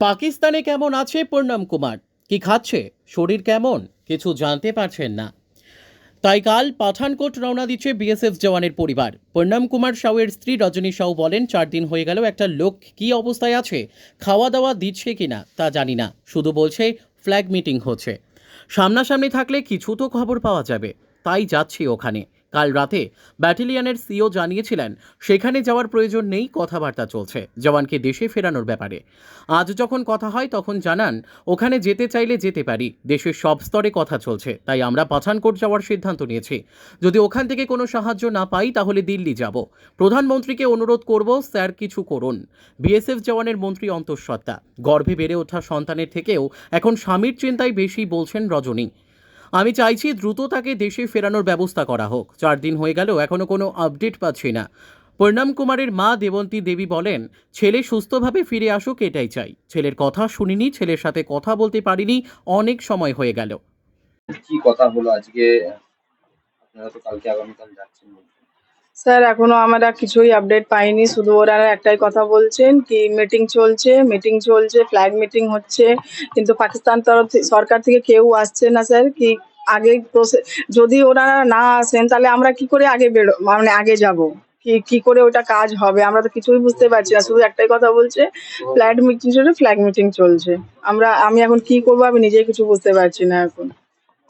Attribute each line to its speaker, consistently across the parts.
Speaker 1: পাকিস্তানে কেমন আছে পূর্ণম কুমার? কি খাচ্ছে? শরীর কেমন? কিছু জানতে পারছেন না। তাই কাল পাঠানকোট রওনা দিচ্ছে বিএসএফ জওয়ানের পরিবার। পূর্ণম কুমার সাউয়ের স্ত্রী রজনী সাউ বলেন, চার দিন হয়ে গেল, একটা লোক কি অবস্থায় আছে? খাওয়া দাওয়া দিচ্ছে কিনা, তা জানি না। শুধু বলছে, ফ্ল্যাগ মিটিং হচ্ছে। সামনাসামনি থাকলে কিছু তো খবর পাওয়া যাবে। তাই যাচ্ছি ওখানে। কাল রাতে ব্যাটালিয়নের সিও জানিয়েছিলেন, সেখানে যাওয়ার প্রয়োজন নেই, কথাবার্তা চলছে, জওয়ানকে দেশে ফেরানোর ব্যাপারে। আজ যখন কথা হয়, তখন জানান, ওখানে যেতে চাইলে যেতে পারি, দেশের সব স্তরে কথা চলছে, তাই আমরা পাঠানকোট যাওয়ার সিদ্ধান্ত নিয়েছি। যদি ওখান থেকে কোনো সাহায্য না পাই, তাহলে দিল্লি যাব। প্রধানমন্ত্রীকে অনুরোধ করব, স্যার, কিছু করুন। বিএসএফ জওয়ানের মন্ত্রী অন্তঃসত্ত্বা। গর্ভে বেড়ে ওঠা সন্তানের থেকেও এখন স্বামীর চিন্তায় বেশি বলছেন রজনী। আমি চাইছি দ্রুত তাকে দেশে ফেরানোর ব্যবস্থা করা হোক। চার দিন হয়ে গেল এখনও কোনো আপডেট পাচ্ছি না। পরিণাম কুমারের মা দেবন্তী দেবী বলেন, ছেলে সুস্থভাবে ফিরে আসুক, এটাই চাই। ছেলের কথা শুনিনি, ছেলের সাথে কথা বলতে পারিনি, অনেক সময় হয়ে গেল।
Speaker 2: কি কথা হলো আজকে? আপনারা তো কালকে আগামীকাল যাচ্ছেন।
Speaker 3: স্যার, এখনও আমরা কিছুই আপডেট পাইনি। শুধু ওরা একটাই কথা বলছেন কি মিটিং চলছে মিটিং চলছে ফ্ল্যাগ মিটিং হচ্ছে। কিন্তু পাকিস্তান তরফ সরকার থেকে কেউ আসছে না স্যার। কি আগে যদি ওরা না আসেন, তাহলে আমরা কি করে আগে বেরো মানে আগে যাব? কি কি করে ওটা কাজ হবে? আমরা তো কিছুই বুঝতে পারছি না। শুধু একটাই কথা বলছে ফ্ল্যাগ মিটিং চলছে ফ্ল্যাগ মিটিং চলছে। আমরা আমি এখন কি করব আমি নিজেই কিছু বুঝতে পারছি না এখন।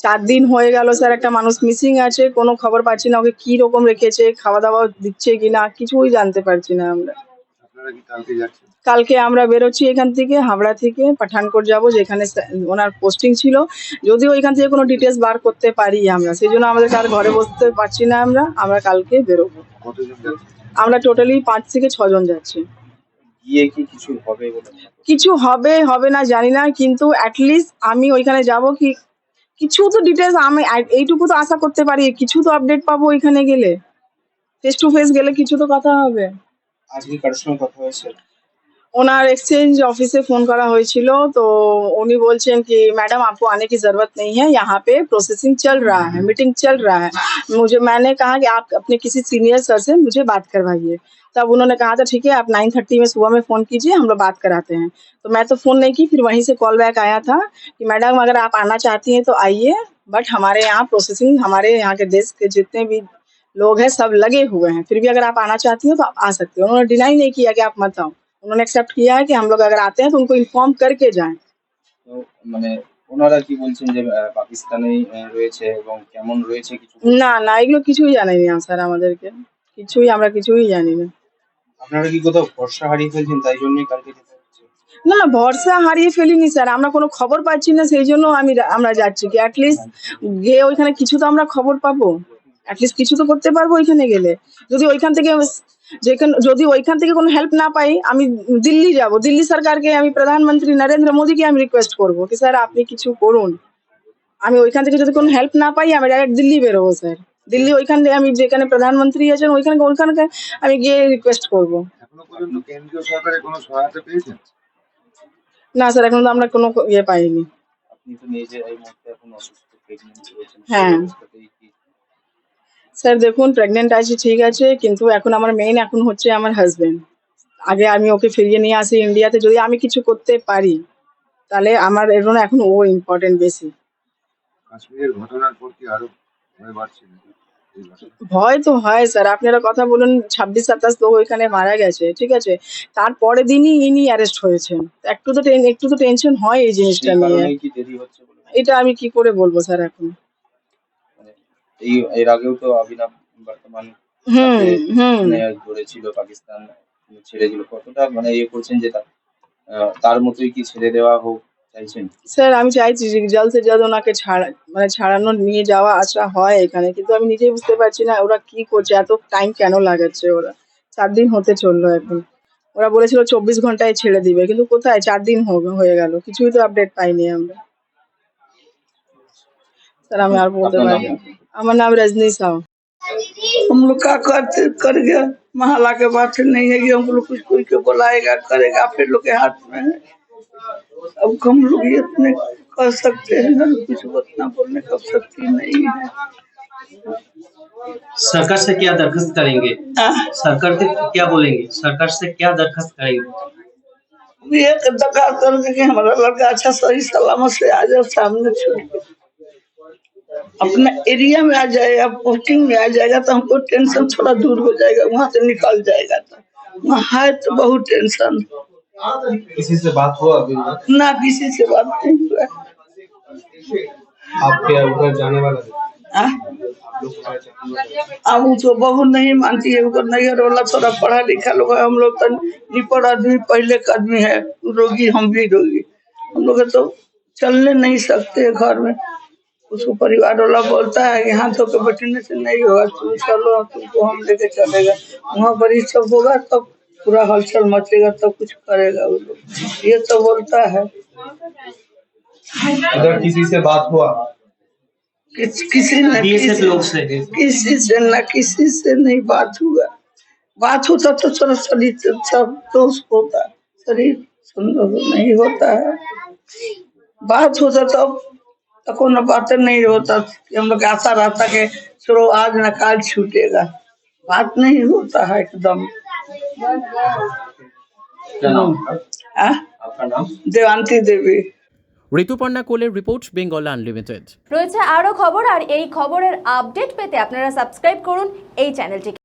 Speaker 3: চার দিন হয়ে গেল স্যার একটা মানুষ মিসিং আছে কোনো খবর পাচ্ছি না ওকে কি রকম রেখেছে খাওয়া দাওয়া দিচ্ছে কিনা কিছুই জানতে পারছি না আমরা।
Speaker 2: কালকে
Speaker 3: আমরা বেরোচ্ছি এখান থেকে হাবড়া থেকে পাঠানকোট যাব যেখানে ওনার পোস্টিং ছিল। যদিও এখান থেকে কোনো ডিটেলস বার করতে পারি আমরা সেই জন্য আমাদের আর ঘরে বসতে পারছি না আমরা আমরা কালকে বেরোবো। আমরা টোটালি পাঁচ থেকে ছজন যাচ্ছি।
Speaker 2: গিয়ে কি কিছু হবে
Speaker 3: কিছু হবে হবে না জানি না কিন্তু অ্যাটলিস্ট আমি ওইখানে যাব কি কিছু তো ডিটেলস আমি এইটুকু তো আশা করতে পারি, কিছু তো আপডেট পাবো ওইখানে গেলে। ফেস টু ফেস গেলে কিছু তো কথা হবে।
Speaker 2: আজকে কার সঙ্গে কথা হয়েছে?
Speaker 3: ওনার एक्सचेंज ऑफिस से फोन करा হয়েছিল তো উনি বলছেন कि मैडम आपको आने की जरूरत नहीं है यहाँ पे प्रोसेसिंग चल रहा है मीटिंग चल रहा है मुझे मैंने कहा कि आप अपने किसी सीनियर सर से मुझे बात करवाइए तब उन्होंने कहा था ठीक है आप नाइन थर्टी में सुबह में फोन कीजिए हम लोग बात कराते हैं तो मैं तो फोन नहीं की फिर वहीं से कॉल बैक आया था कि मैडम अगर आप आना चाहती हैं तो आइए बट हमारे यहाँ प्रोसेसिंग हमारे यहाँ के देश के जितने भी लोग हैं सब लगे हुए हैं फिर भी अगर आप आना चाहती हो तो आप आ सकते हो उन्होंने डिनाई नहीं किया कि आप मत आओ उन्होंने एक्सेप्ट किया है कि हम लोग अगर आते हैं तो उनको इन्फॉर्म करके जाएं
Speaker 2: তো মানে ওনারা কি বলছেন যে আহ, পাকিস্তানেই আহ, রয়েছে এবং কেমন রয়েছে কিছু
Speaker 3: না না এগুলো কিছুই জানেনি স্যার আমাদেরকে কিছুই আমরা কিছুই জানি না
Speaker 2: আপনারা কি কোথাও ভরসা হারিয়ে ফেলছেন তাই জন্যই কালকে যেতে হচ্ছে
Speaker 3: না না ভরসা হারিয়ে ফেলিনি স্যার আমরা কোনো খবর পাচ্ছি না সেই জন্য আমি আমরা যাচ্ছি কি অ্যাটলিস্ট গিয়ে ওইখানে কিছু তো আমরা খবর পাবো অ্যাটলিস্ট কিছু তো করতে পারবো ওইখানে গেলে যদি ওইখান থেকে যেখানে যদি ওইখান থেকে কোনো হেল্প না পাই আমি দিল্লি যাব। দিল্লি সরকারকে আমি প্রধানমন্ত্রী নরেন্দ্র মোদীকে আমি রিকোয়েস্ট করব কি স্যার আপনি কিছু করুন। আমি ওইখান থেকে যদি কোনো হেল্প না পাই আমি ডাইরেক্ট দিল্লি বেরোবো স্যার। দিল্লি ওইখান থেকে আমি যেখানে প্রধানমন্ত্রী আছেন ওইখানে ওইখানকে আমি গিয়ে রিকোয়েস্ট করব।
Speaker 4: এখনও পর্যন্ত কেন্দ্রীয় সরকারের কোনো সহায়তা পেয়েছেন?
Speaker 3: না স্যার এখন তো আমরা কোনো ইয়ে পাইনি।
Speaker 2: আপনি
Speaker 3: স্যার দেখুন প্রেগনেন্ট আছি ঠিক আছে কিন্তু এখন আমার মেইন এখন হচ্ছে আমার হাজবেন্ড আগে আমি ওকে ফিরিয়ে নিয়ে আসি ইন্ডিয়াতে যদি আমি কিছু করতে পারি তাহলে আমার এর জন্য এখন ও ইম্পর্টেন্ট বেশি।
Speaker 4: কাশ্মীরের ঘটনার পর আরও ভয় বাড়ছে
Speaker 3: তো হয় স্যার। আপনারা কথা বলুন ছাব্বিশ সাতাশ লোক ওইখানে মারা গেছে ঠিক আছে। তারপরে দিনই ইনি অ্যারেস্ট হয়েছেন। একটু তো একটু তো টেনশন হয় এই জিনিসটা নিয়ে। এটা আমি কি করে বলব স্যার এখন?
Speaker 2: এই এর আগেও তো অভিনব বর্তমান মানে ধরেছিল পাকিস্তান ছেড়ে দিল। কতটা মানে ইয়ে করছেন যে তার মতোই কি ছেড়ে দেওয়া হোক চাইছেন?
Speaker 3: স্যার আমি চাইছি যে জলদ সে জলদ ওনাকে ছাড়া মানে ছাড়ানো নিয়ে যাওয়া আসা হয় এখানে কিন্তু আমি নিজেই বুঝতে পারছি না ওরা কি করছে এত টাইম কেন লাগাচ্ছে ওরা? চার দিন হতে চলল এখন। ওরা বলেছিল চব্বিশ ঘন্টায় ছেড়ে দিবে কিন্তু কোথায়? চার দিন হয়ে গেল কিছুই তো আপডেট পাইনি আমরা। স্যার আমি আর বলতে পারি हमारा नाम रजनी साहु।
Speaker 5: हम लोग का करते कर गया। महला के बात नहीं है कि हम लोग कुछ कोई को बुलाएगा करेगा फिर लोग के हाथ में है। अब हम लोग इतने कर सकते हैं ना कुछ बतना बोलने का शक्ति नहीं है।
Speaker 6: सरकार से क्या दरखास्त करेंगे?
Speaker 5: आ?
Speaker 6: सरकार से क्या बोलेंगे? सरकार से क्या दरखास्त करेंगे?
Speaker 5: ये दरखास्त करेंगे कि हमारा लड़का अच्छा सही सलामत से आ जाए सामने छोड़ अपना एरिया में आ जाएगा पोस्टिंग में आ जाएगा तो हमको टेंशन थोड़ा दूर हो जाएगा वहाँ से निकल जाएगा तो। वहाँ है तो बहुत टेंशन
Speaker 2: किसी से बात हुआ अभी?
Speaker 5: ना किसी से बात नहीं हुआ।
Speaker 2: आपके उधर जाने वाला
Speaker 5: हाँ? अब तो बहू नहीं मानती है उनको नैहर वाला थोड़ा पढ़ा लिखा लोग हम लोग तो निपड़ आदमी पहले का आदमी है रोगी हम भी रोगी। हम लोग तो चलने नहीं सकते घर में। उसको परिवार वाला बोलता है कि हाथों के बैठने से नहीं होगा तुम चलो तुमको हम लेके चलेगा। वहाँ पर ये सब होगा तब पूरा हलचल मचेगा तब कुछ करेगा वो लोग। ये तो बोलता है।
Speaker 2: उधर किसी से बात हुआ?
Speaker 5: किस, किसी ने किसी
Speaker 2: लोग से?
Speaker 5: किसी से ना किसी से नहीं बात हुआ। बात होता तो थोड़ा शरीर सब दोष होता। शरीर सुंदर नहीं होता है। बात होता तब तो कोनो बात नहीं होता कि हम लोग आशा रहता कि चलो आज न काल छूटेगा बात नहीं होता है एकदम
Speaker 2: क्या नाम
Speaker 5: आ?
Speaker 2: आपका नाम
Speaker 5: देवांती देवी
Speaker 1: ঋতুপর্ণা কোলের রিপোর্ট বেঙ্গল আনলিমিটেড
Speaker 6: রয়েছে আরও খবর আর এই খবরের আপডেট পেতে আপনারা সাবস্ক্রাইব করুন এই চ্যানেলটিকে